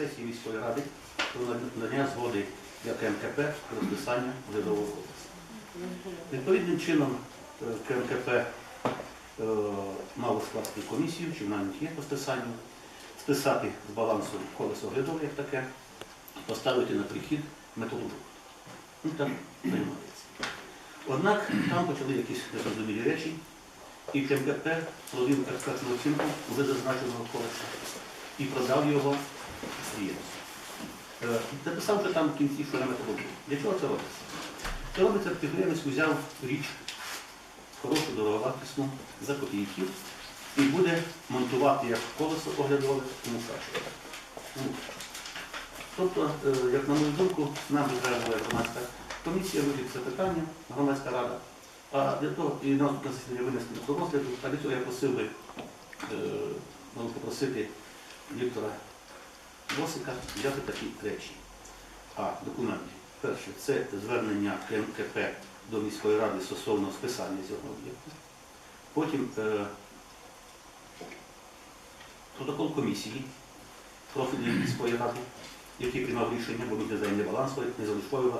сесії міської ради про надання згоди для КМКП про розписання урядового кодексу. Відповідним чином е, КМКП е, мало скласти комісію, чи вона не є по списанню, списати з балансу колесо оглядове як таке, поставити на прихід металургу. Ну, там займається. Однак там почали якісь незрозумілі речі, і КМКП провів експертну оцінку вже зазначеного колеса і продав його підприємцю. Е, Написав вже там в кінці, що на металургію. Для чого це робиться? Це робиться, підприємець взяв річ хорошу, дороговартісну, за копійки і буде монтувати як колесо оглядове у Мукачево. У Мукачево. Тобто, е, як на мою думку, нам би громадська комісія вирішити це питання, громадська рада. А для того, і на наступне засідання винести до розгляду, а для цього я просив би, е, можу попросити Віктора Босика взяти такі речі. А, документи. Перше, це звернення КМКП до міської ради стосовно списання цього об'єкту. Потім е, протокол комісії профільної міської ради, який приймав рішення, бо ми не баланс, не залишковий